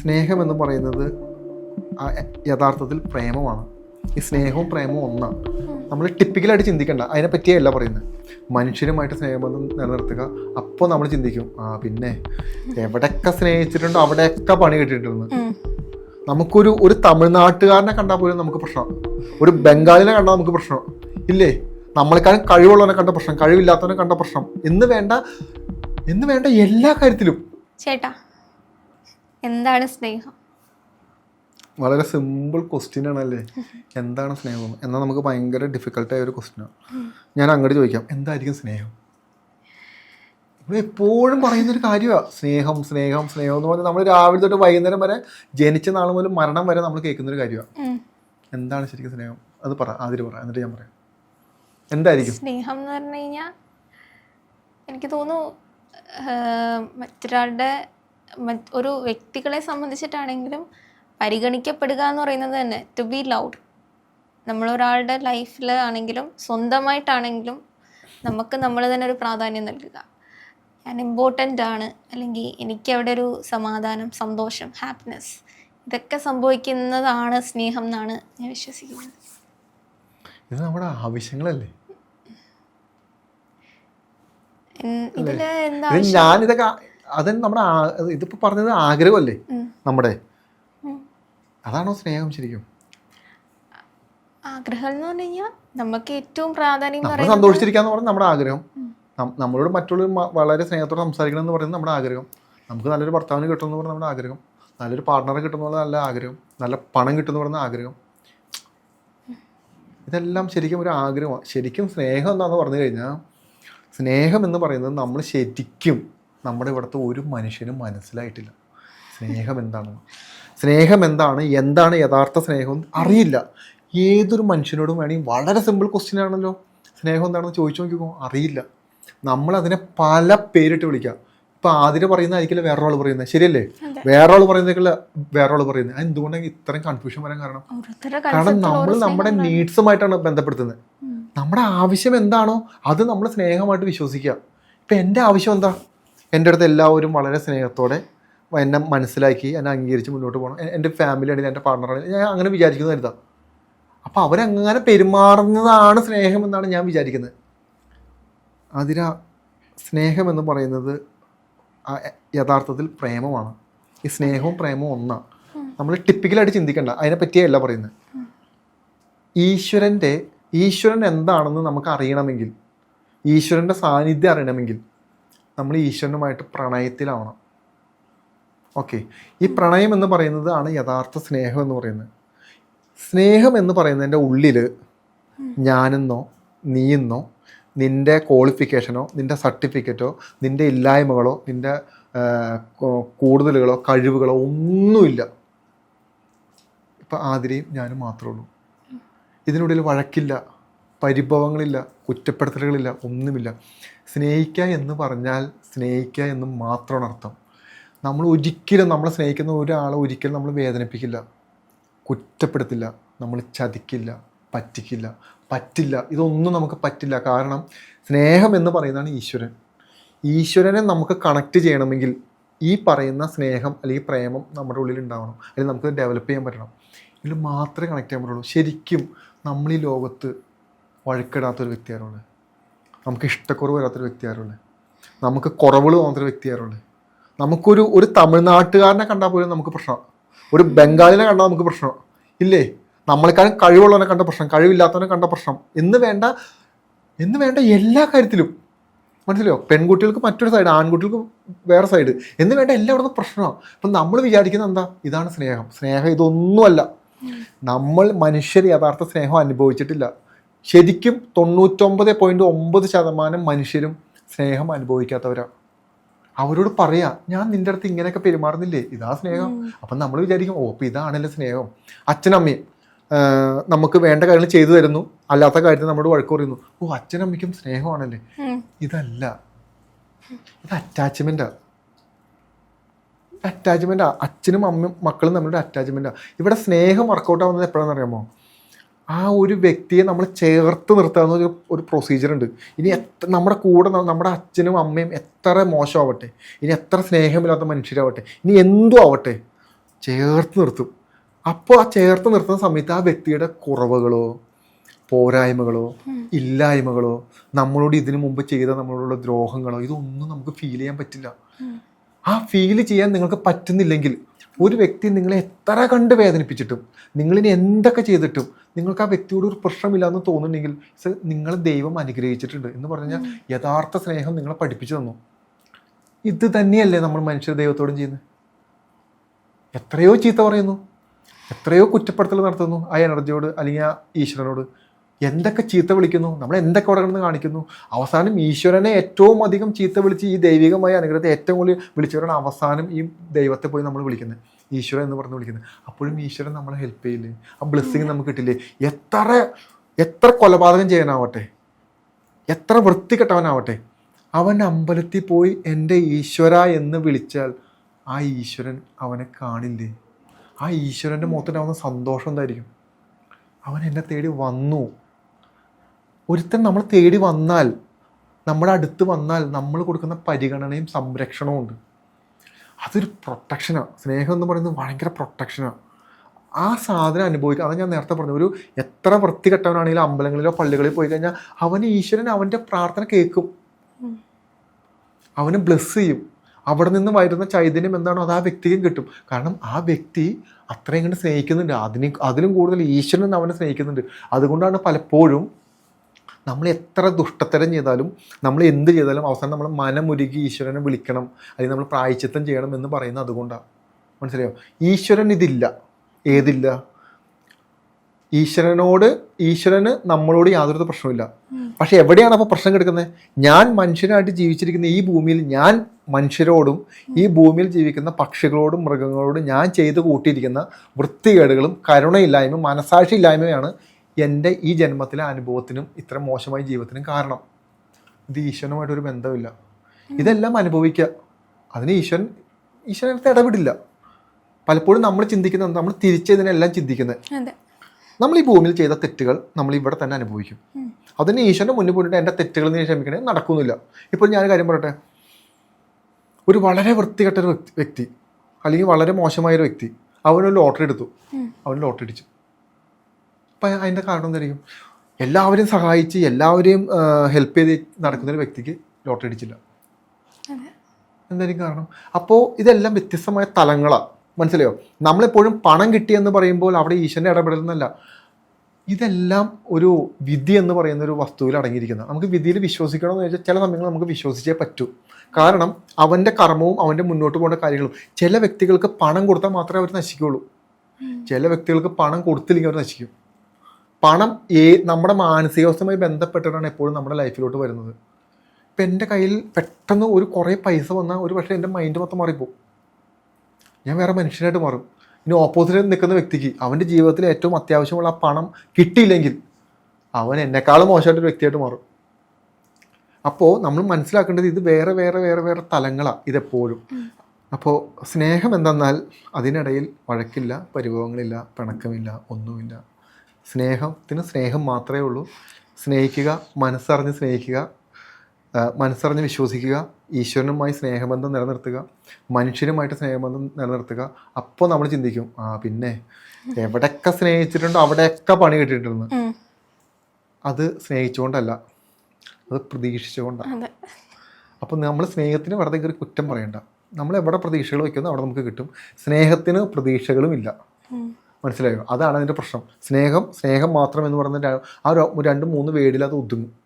സ്നേഹം എന്ന് പറയുന്നത് യഥാർത്ഥത്തിൽ പ്രേമമാണ്. ഈ സ്നേഹവും പ്രേമവും ഒന്നാണ്. നമ്മൾ ടിപ്പിക്കലായിട്ട് ചിന്തിക്കണ്ട. അതിനെ പറ്റിയല്ല പറയുന്നത്. മനുഷ്യരുമായിട്ട് സ്നേഹബന്ധം നിലനിർത്തുക. അപ്പോൾ നമ്മൾ ചിന്തിക്കും ആ പിന്നെ എവിടെയൊക്കെ സ്നേഹിച്ചിട്ടുണ്ടോ അവിടെയൊക്കെ പണി കിട്ടിയിട്ടുണ്ട് നമുക്കൊരു ഒരു തമിഴ്നാട്ടുകാരനെ കണ്ടാൽ പോലും നമുക്ക് പ്രശ്നം. ഒരു ബംഗാളിനെ കണ്ടാൽ നമുക്ക് പ്രശ്നം. ഇല്ലേ? നമ്മളെക്കാളും കഴിവുള്ളവനെ കണ്ട പ്രശ്നം കഴിവില്ലാത്തവനെ കണ്ട പ്രശ്നം. എന്ന് വേണ്ട എന്ന് വേണ്ട എല്ലാ കാര്യത്തിലും. ചേട്ടാ എന്താണ് സ്നേഹം? വളരെ സിമ്പിൾ ക്വസ്റ്റ്യൻ ആണല്ലേ? എന്താണ് സ്നേഹം? എന്നാൽ നമുക്ക് ഭയങ്കര ഡിഫിക്കൽട്ടായ ഒരു ക്വസ്റ്റ്യനാണ് ഞാൻ അങ്ങോട്ട് ചോദിക്കാം. എന്തായിരിക്കും സ്നേഹം? ഇവിടെ എപ്പോഴും പറയുന്നൊരു കാര്യമാണ് സ്നേഹം സ്നേഹം സ്നേഹം എന്ന് പറഞ്ഞാൽ നമ്മൾ രാവിലെ തൊട്ട് വൈകുന്നേരം വരെ ജനിച്ച നാൾ മുതൽ മരണം വരെ നമ്മൾ കേൾക്കുന്നൊരു കാര്യമാണ്. എന്താണ് ശരിക്കും സ്നേഹം? അത് പറ ആദ്യം പറ എന്നിട്ട് ഞാൻ പറയാം. എന്തായിരിക്കും? സ്നേഹം എന്ന് പറഞ്ഞു കഴിഞ്ഞാൽ എനിക്ക് തോന്നുന്നു മറ്റൊരാളുടെ മറ്റ് ഒരു വ്യക്തികളെ സംബന്ധിച്ചിട്ടാണെങ്കിലും പരിഗണിക്കപ്പെടുക എന്ന് പറയുന്നത് തന്നെ ടു ബി ലൗഡ് നമ്മളൊരാളുടെ ലൈഫിൽ ആണെങ്കിലും സ്വന്തമായിട്ടാണെങ്കിലും നമുക്ക് നമ്മൾ തന്നെ ഒരു പ്രാധാന്യം നൽകുക. ഞാൻ ഇമ്പോർട്ടന്റ് ആണ്. അല്ലെങ്കിൽ എനിക്ക് അവിടെ ഒരു സമാധാനം സന്തോഷം ഹാപ്പിനെസ് ഇതൊക്കെ സംഭവിക്കുന്നതാണ് സ്നേഹം എന്നാണ് ഞാൻ വിശ്വസിക്കുന്നത്. ഇത് നമ്മുടെ ആവശ്യങ്ങളല്ലേ? ഇതിൽ എന്താ ഞാനിതൊക്കെ അത് നമ്മുടെ ഇതിപ്പോ പറഞ്ഞത് ആഗ്രഹമല്ലേ. നമ്മുടെ. അതാണോ സ്നേഹം ശരിക്കും? ആഗ്രഹം എന്ന് പറഞ്ഞു കഴിഞ്ഞാൽ നമുക്ക് ഏറ്റവും പ്രാധാന്യം നമ്മൾ സന്തോഷിച്ചിരിക്കാന്ന് പറഞ്ഞാൽ നമ്മുടെ ആഗ്രഹം. നമ്മളോട് മറ്റുള്ള വളരെ സ്നേഹത്തോടെ സംസാരിക്കണം എന്ന് പറയുന്നത് നമ്മുടെ ആഗ്രഹം. നമുക്ക് നല്ലൊരു ഭർത്താവിന് കിട്ടുമെന്ന് പറഞ്ഞാൽ നമ്മുടെ ആഗ്രഹം. നല്ലൊരു പാർട്ണറെ പറഞ്ഞാൽ നല്ല ആഗ്രഹം. നല്ല പണം കിട്ടുമെന്ന് പറയുന്ന ആഗ്രഹം. ഇതെല്ലാം ശരിക്കും ഒരു ആഗ്രഹമാണ് ശരിക്കും സ്നേഹം എന്താണെന്ന് പറഞ്ഞു കഴിഞ്ഞാൽ സ്നേഹം എന്ന് പറയുന്നത് നമ്മൾ ശരിക്കും നമ്മുടെ ഇവിടുത്തെ ഒരു മനുഷ്യനും മനസ്സിലായിട്ടില്ല. സ്നേഹം എന്താണെന്ന്. സ്നേഹം എന്താണ്? എന്താണ് യഥാർത്ഥ സ്നേഹം അറിയില്ല. ഏതൊരു മനുഷ്യനോടും വേണമെങ്കിൽ വളരെ സിമ്പിൾ ക്വസ്റ്റ്യൻ ആണല്ലോ. സ്നേഹം എന്താണെന്ന് ചോദിച്ചു നോക്കിക്കോ. അറിയില്ല. നമ്മളതിനെ പല പേരിട്ട് വിളിക്കാം. ഇപ്പൊ പറയുന്ന പറയുന്നതായിരിക്കില്ല വേറൊരാൾ പറയുന്നത്? ശരിയല്ലേ. വേറൊരാൾ പറയുന്നതൊക്കെ വേറൊരാൾ പറയുന്നത്. അത് എന്തുകൊണ്ടാണ് ഇത്രയും കൺഫ്യൂഷൻ വരാൻ കാരണം? കാരണം നമ്മൾ നമ്മുടെ നീഡ്സുമായിട്ടാണ് ബന്ധപ്പെടുത്തുന്നത്. നമ്മുടെ ആവശ്യം എന്താണോ അത് നമ്മൾ സ്നേഹമായിട്ട് വിശ്വസിക്കുക. ഇപ്പം എന്റെ ആവശ്യം എന്താ? എന്റെ അടുത്ത് എല്ലാവരും വളരെ സ്നേഹത്തോടെ എന്നെ മനസ്സിലാക്കി എന്നെ അംഗീകരിച്ച് മുന്നോട്ട് പോകണം. എന്റെ ഫാമിലി ആണെങ്കിൽ എന്റെ പാർട്ണറാണെങ്കിൽ ഞാൻ അങ്ങനെ വിചാരിക്കുന്നത് കരുതാം. അപ്പോൾ അവരങ്ങനെ പെരുമാറുന്നതാണ് സ്നേഹമെന്നാണ് ഞാൻ വിചാരിക്കുന്നത്. അതിര സ്നേഹമെന്ന് പറയുന്നത് യഥാർത്ഥത്തിൽ പ്രേമമാണ്. ഈ സ്നേഹവും പ്രേമവും ഒന്നാണ് നമ്മൾ ടിപ്പിക്കലായിട്ട് ചിന്തിക്കണ്ട. അതിനെ പറ്റിയല്ല പറയുന്നത്. ഈശ്വരന്റെ ഈശ്വരൻ എന്താണെന്ന് നമുക്ക് അറിയണമെങ്കിൽ ഈശ്വരന്റെ സാന്നിധ്യം അറിയണമെങ്കിൽ നമ്മൾ ഈശ്വരനുമായിട്ട് പ്രണയത്തിലാവണം. ഓക്കെ ഈ പ്രണയം എന്ന് പറയുന്നത് ആണ് യഥാർത്ഥ സ്നേഹം എന്ന് പറയുന്നത്. സ്നേഹം എന്ന് പറയുന്നതിന്റെ ഉള്ളിൽ ഞാനെന്നോ നീയെന്നോ നിന്റെ ക്വാളിഫിക്കേഷനോ നിന്റെ സർട്ടിഫിക്കറ്റോ നിന്റെ ഇല്ലായ്മകളോ നിന്റെ കൂടുതലുകളോ കഴിവുകളോ ഒന്നുമില്ല. ഇപ്പം ആതിരയും ഞാനും മാത്രമേ ഉള്ളൂ. ഇതിനുള്ളിൽ വഴക്കില്ല. പരിഭവങ്ങളില്ല കുറ്റപ്പെടുത്തലുകളില്ല ഒന്നുമില്ല. സ്നേഹിക്കുക എന്ന് പറഞ്ഞാൽ സ്നേഹിക്കുക എന്ന് മാത്രമാണ് അർത്ഥം. നമ്മൾ ഒരിക്കലും നമ്മളെ സ്നേഹിക്കുന്ന ഒരാളെ ഒരിക്കലും നമ്മൾ വേദനിപ്പിക്കില്ല. കുറ്റപ്പെടുത്തില്ല നമ്മൾ ചതിക്കില്ല പറ്റിക്കില്ല. പറ്റില്ല ഇതൊന്നും നമുക്ക് പറ്റില്ല. കാരണം സ്നേഹം എന്ന് പറയുന്നതാണ് ഈശ്വരൻ. ഈശ്വരനെ നമുക്ക് കണക്ട് ചെയ്യണമെങ്കിൽ ഈ പറയുന്ന സ്നേഹം അല്ലെങ്കിൽ പ്രേമം നമ്മുടെ ഉള്ളിൽ ഉണ്ടാവണം. അല്ലെങ്കിൽ നമുക്ക് ഡെവലപ്പ് ചെയ്യാൻ പറ്റണം. ഇതിൽ മാത്രമേ കണക്ട് ചെയ്യാൻ പറ്റുള്ളൂ. ശരിക്കും നമ്മൾ ഈ ലോകത്ത് വഴക്കിടാത്തൊരു വ്യക്തിയാരുള്ളത് നമുക്ക് ഇഷ്ടക്കുറവ് വരാത്തൊരു വ്യക്തിയാരുള്ളത് നമുക്ക് കുറവുകൾ തോന്നാത്തൊരു വ്യക്തിയാരുള്ളത് നമുക്കൊരു ഒരു തമിഴ്നാട്ടുകാരനെ കണ്ടാൽ പോലും നമുക്ക് പ്രശ്നം. ഒരു ബംഗാളിനെ കണ്ടാൽ നമുക്ക് പ്രശ്നം. ഇല്ലേ? നമ്മളെക്കാളും കഴിവുള്ളവനെ കണ്ട പ്രശ്നം കഴിവില്ലാത്തവനെ കണ്ട പ്രശ്നം. എന്ന് വേണ്ട എന്ന് വേണ്ട എല്ലാ കാര്യത്തിലും. മനസ്സിലോ പെൺകുട്ടികൾക്ക് മറ്റൊരു സൈഡ് ആൺകുട്ടികൾക്ക് വേറെ സൈഡ് എന്ന് വേണ്ട എല്ലായിടത്തും പ്രശ്നമാണ് അപ്പം നമ്മൾ വിചാരിക്കുന്നത് എന്താ? ഇതാണ് സ്നേഹം. സ്നേഹം ഇതൊന്നുമല്ല. നമ്മൾ മനുഷ്യർ യഥാർത്ഥ സ്നേഹം അനുഭവിച്ചിട്ടില്ല. ശരിക്കും തൊണ്ണൂറ്റൊമ്പത് പോയിന്റ് ഒമ്പത് ശതമാനം മനുഷ്യരും സ്നേഹം അനുഭവിക്കാത്തവരാണ് അവരോട് പറയാ ഞാൻ നിന്റെ അടുത്ത് ഇങ്ങനെയൊക്കെ പെരുമാറുന്നില്ലേ? ഇതാ സ്നേഹം. അപ്പം നമ്മൾ വിചാരിക്കും ഓ അപ്പം ഇതാണല്ലോ സ്നേഹം. അച്ഛനമ്മയും നമുക്ക് വേണ്ട കാര്യങ്ങൾ ചെയ്തു തരുന്നു. അല്ലാത്ത കാര്യത്തിൽ നമ്മളോട് വഴക്ക് പറയുന്നു. ഓ അച്ഛനമ്മയ്ക്കും സ്നേഹമാണല്ലേ? ഇതല്ല. ഇത് അറ്റാച്ച്മെന്റാണ് അറ്റാച്ച്മെന്റാണ് അച്ഛനും അമ്മയും മക്കളും തമ്മിലൊരു അറ്റാച്ച്മെന്റാണ് ഇവിടെ സ്നേഹം വർക്കൗട്ട് ആവുന്നത് എപ്പോഴാണെന്ന് അറിയാമോ? ആ ഒരു വ്യക്തിയെ നമ്മൾ ചേർത്ത് നിർത്താവുന്ന ഒരു ഒരു പ്രൊസീജിയർ ഉണ്ട്. ഇനി എത്ര നമ്മുടെ കൂടെ നമ്മുടെ അച്ഛനും അമ്മയും എത്ര മോശമാവട്ടെ ഇനി എത്ര സ്നേഹമില്ലാത്ത മനുഷ്യരാവട്ടെ ഇനി എന്തും ആവട്ടെ ചേർത്ത് നിർത്തും. അപ്പോൾ ആ ചേർത്ത് നിർത്തുന്ന സമയത്ത് ആ വ്യക്തിയുടെ കുറവുകളോ പോരായ്മകളോ ഇല്ലായ്മകളോ നമ്മളോട് ഇതിനു മുമ്പ് ചെയ്ത നമ്മളോടുള്ള ദ്രോഹങ്ങളോ ഇതൊന്നും നമുക്ക് ഫീൽ ചെയ്യാൻ പറ്റില്ല. ആ ഫീൽ ചെയ്യാൻ നിങ്ങൾക്ക് പറ്റുന്നില്ലെങ്കിൽ ഒരു വ്യക്തി നിങ്ങളെ എത്ര കണ്ട് വേദനിപ്പിച്ചിട്ടും നിങ്ങളിനി എന്തൊക്കെ ചെയ്തിട്ടും നിങ്ങൾക്ക് ആ വ്യക്തിയോട് ഒരു പ്രശ്നമില്ല എന്ന് തോന്നുന്നുണ്ടെങ്കിൽ സർ നിങ്ങളെ ദൈവം അനുഗ്രഹിച്ചിട്ടുണ്ട് എന്ന് പറഞ്ഞാൽ യഥാർത്ഥ സ്നേഹം നിങ്ങളെ പഠിപ്പിച്ചു തന്നു. ഇത് തന്നെയല്ലേ നമ്മൾ മനുഷ്യർ ദൈവത്തോടും ചെയ്യുന്നത് എത്രയോ ചീത്ത പറയുന്നു എത്രയോ കുറ്റപ്പെടുത്തൽ നടത്തുന്നു ആ എനർജിയോട് അല്ലെങ്കിൽ ആ ഈശ്വരനോട്. എന്തൊക്കെ ചീത്ത വിളിക്കുന്നു? നമ്മൾ എന്തൊക്കെ അവിടെ കിടന്ന് കാണിക്കുന്നു? അവസാനം ഈശ്വരനെ ഏറ്റവും അധികം ചീത്ത വിളിച്ച് ഈ ദൈവികമായ അനുഗ്രഹത്തെ ഏറ്റവും കൂടുതൽ വിളിച്ചവരാണ് അവസാനം ഈ ദൈവത്തെ പോയി നമ്മൾ വിളിക്കുന്നത് ഈശ്വരൻ എന്ന് പറഞ്ഞ് വിളിക്കുന്നത് അപ്പോഴും ഈശ്വരൻ നമ്മളെ ഹെൽപ്പ് ചെയ്യില്ലേ? ആ ബ്ലെസ്സിങ് നമുക്ക് കിട്ടില്ലേ എത്ര എത്ര കൊലപാതകം ചെയ്യാനാവട്ടെ? എത്ര വൃത്തികെട്ടവനാവട്ടെ അവൻ അമ്പലത്തിൽ പോയി എന്റെ ഈശ്വര എന്ന് വിളിച്ചാൽ ആ ഈശ്വരൻ അവനെ കാണില്ലേ? ആ ഈശ്വരന്റെ മുഖത്തിന്റെ അവൻ സന്തോഷം എന്തായിരിക്കും അവൻ എന്നെ തേടി വന്നു. ഒരുത്തൻ നമ്മൾ തേടി വന്നാൽ നമ്മുടെ അടുത്ത് വന്നാൽ നമ്മൾ കൊടുക്കുന്ന പരിഗണനയും സംരക്ഷണവും ഉണ്ട്. അതൊരു പ്രൊട്ടക്ഷനാണ് സ്നേഹം എന്ന് പറയുന്നത് ഭയങ്കര പ്രൊട്ടക്ഷനാണ് ആ. സാധനം അനുഭവിക്കുക അതാണ് ഞാൻ നേരത്തെ പറഞ്ഞു ഒരു എത്ര വൃത്തികെട്ടവനാണെങ്കിലും അമ്പലങ്ങളിലോ പള്ളികളിൽ പോയി കഴിഞ്ഞാൽ അവന് ഈശ്വരൻ അവന്റെ പ്രാർത്ഥന കേൾക്കും. അവന് ബ്ലെസ് ചെയ്യും. അവിടെ നിന്ന് വരുന്ന ചൈതന്യം എന്താണോ അത് ആ വ്യക്തിക്കും കിട്ടും. കാരണം ആ വ്യക്തി അത്രയും കണ്ട് സ്നേഹിക്കുന്നുണ്ട്. അതിന് അതിലും കൂടുതൽ ഈശ്വരൻ അവനെ സ്നേഹിക്കുന്നുണ്ട്. അതുകൊണ്ടാണ് പലപ്പോഴും നമ്മൾ എത്ര ദുഷ്ടത്തരം ചെയ്താലും നമ്മൾ എന്ത് ചെയ്താലും അവസാനം നമ്മൾ മനമുരുകി ഈശ്വരനെ വിളിക്കണം അല്ലെങ്കിൽ നമ്മൾ പ്രായച്ചിത്തം ചെയ്യണം എന്ന് പറയുന്നത് അതുകൊണ്ടാണ്. മനസ്സിലായോ? ഈശ്വരൻ ഇതില്ല. ഏതില്ല? ഈശ്വരനോട് ഈശ്വരന് നമ്മളോട് യാതൊരു പ്രശ്നമില്ല പക്ഷെ എവിടെയാണ് അപ്പോൾ പ്രശ്നം കിടക്കുന്നത്? ഞാൻ മനുഷ്യനായിട്ട് ജീവിച്ചിരിക്കുന്ന ഈ ഭൂമിയിൽ ഞാൻ മനുഷ്യരോടും ഈ ഭൂമിയിൽ ജീവിക്കുന്ന പക്ഷികളോടും മൃഗങ്ങളോടും ഞാൻ ചെയ്ത് കൂട്ടിയിരിക്കുന്ന വൃത്തികേടുകളും കരുണയില്ലായ്മയും മനസാക്ഷി ഇല്ലായ്മയാണ് എന്റെ ഈ ജന്മത്തിലെ അനുഭവത്തിനും ഇത്ര മോശമായ ജീവിതത്തിനും കാരണം. ഇത് ഈശ്വരനുമായിട്ടൊരു ബന്ധമില്ല. ഇതെല്ലാം അനുഭവിക്കുക. അതിന് ഈശ്വരൻ ഈശ്വരനടുത്ത് ഇടപെടില്ല. പലപ്പോഴും നമ്മൾ ചിന്തിക്കുന്നത് നമ്മൾ തിരിച്ചതിനെല്ലാം ചിന്തിക്കുന്നത്. നമ്മൾ ഈ ഭൂമിയിൽ ചെയ്ത തെറ്റുകൾ നമ്മൾ ഇവിടെ തന്നെ അനുഭവിക്കും. അതിന് ഈശ്വരന്റെ മുന്നിൽ പോയിട്ട് എന്റെ തെറ്റുകൾ നീ ക്ഷമിക്കണേ നടക്കുന്നില്ല. ഇപ്പോൾ ഞാൻ കാര്യം പറയട്ടെ? ഒരു വളരെ വൃത്തികെട്ട ഒരു വ്യക്തി അല്ലെങ്കിൽ വളരെ മോശമായൊരു വ്യക്തി അവനൊരു ലോട്ടറി എടുത്തു. അവൻ ലോട്ടറി അടിച്ചു. അപ്പം അതിന്റെ കാരണം എന്തായിരിക്കും? എല്ലാവരെയും സഹായിച്ച് എല്ലാവരെയും ഹെൽപ്പ് ചെയ്ത് നടക്കുന്നൊരു വ്യക്തിക്ക് ലോട്ടറി അടിച്ചില്ല. എന്തായിരിക്കും കാരണം? അപ്പോൾ ഇതെല്ലാം വ്യത്യസ്തമായ തലങ്ങളാണ് മനസ്സിലായോ? നമ്മളെപ്പോഴും പണം കിട്ടിയെന്ന് പറയുമ്പോൾ അവിടെ ഈശ്വരന്റെ ഇടപെടലെന്നല്ല. ഇതെല്ലാം ഒരു വിധി എന്ന് പറയുന്ന ഒരു വസ്തുവിൽ അടങ്ങിയിരിക്കുന്നത് നമുക്ക് വിധിയിൽ വിശ്വസിക്കണം എന്ന് വെച്ചാൽ ചില സമയങ്ങൾ നമുക്ക് വിശ്വസിച്ചേ പറ്റൂ. കാരണം അവന്റെ കർമ്മവും അവന്റെ മുന്നോട്ട് പോകേണ്ട കാര്യങ്ങളും ചില വ്യക്തികൾക്ക് പണം കൊടുത്താൽ മാത്രമേ അവർ നശിക്കുകയുള്ളൂ. ചില വ്യക്തികൾക്ക് പണം കൊടുത്തില്ലെങ്കിൽ അവർ നശിക്കും. പണം ഏ നമ്മുടെ മാനസികാവസ്ഥയുമായി ബന്ധപ്പെട്ടിട്ടാണ് എപ്പോഴും നമ്മുടെ ലൈഫിലോട്ട് വരുന്നത്. ഇപ്പം എന്റെ കയ്യിൽ പെട്ടെന്ന് ഒരു കുറേ പൈസ വന്നാൽ ഒരു പക്ഷേ എന്റെ മൈൻഡ് മൊത്തം മാറിപ്പോവും. ഞാൻ വേറെ മനുഷ്യനായിട്ട് മാറും. ഇനി ഓപ്പോസിറ്റ് നിൽക്കുന്ന വ്യക്തിക്ക് അവന്റെ ജീവിതത്തിൽ ഏറ്റവും അത്യാവശ്യമുള്ള ആ പണം കിട്ടിയില്ലെങ്കിൽ അവൻ എന്നെക്കാളും മോശമായിട്ടൊരു വ്യക്തിയായിട്ട് മാറും. അപ്പോൾ നമ്മൾ മനസ്സിലാക്കേണ്ടത് ഇത് വേറെ വേറെ വേറെ വേറെ തലങ്ങളാണ് ഇതെപ്പോഴും. അപ്പോൾ സ്നേഹം എന്തെന്നാൽ അതിനിടയിൽ വഴക്കില്ല പരിഭവങ്ങളില്ല പിണക്കമില്ല ഒന്നുമില്ല. സ്നേഹത്തിന് സ്നേഹം മാത്രമേ ഉള്ളൂ. സ്നേഹിക്കുക മനസ്സറിഞ്ഞ് സ്നേഹിക്കുക മനസ്സറിഞ്ഞ് വിശ്വസിക്കുക ഈശ്വരനുമായി സ്നേഹബന്ധം നിലനിർത്തുക മനുഷ്യരുമായിട്ട് സ്നേഹബന്ധം നിലനിർത്തുക അപ്പോൾ നമ്മൾ ചിന്തിക്കും ആ പിന്നെ എവിടെയൊക്കെ സ്നേഹിച്ചിട്ടുണ്ടോ അവിടെയൊക്കെ പണി കിട്ടിയിട്ടുണ്ട്. അത് സ്നേഹിച്ചുകൊണ്ടല്ല അത് പ്രതീക്ഷിച്ചുകൊണ്ടാണ്. അപ്പം നമ്മൾ സ്നേഹത്തിന് വെറുതെ കയറി കുറ്റം പറയണ്ട. നമ്മൾ എവിടെ പ്രതീക്ഷകൾ വയ്ക്കുന്നോ അവിടെ നമുക്ക് കിട്ടും. സ്നേഹത്തിന് പ്രതീക്ഷകളും ഇല്ല. മനസ്സിലായോ? അതാണ് അതിന്റെ പ്രശ്നം. സ്നേഹം സ്നേഹം മാത്രം എന്ന് പറഞ്ഞിട്ട് ആ ഒരു രണ്ട് മൂന്ന് വേടിൽ അത് ഒതുങ്ങും.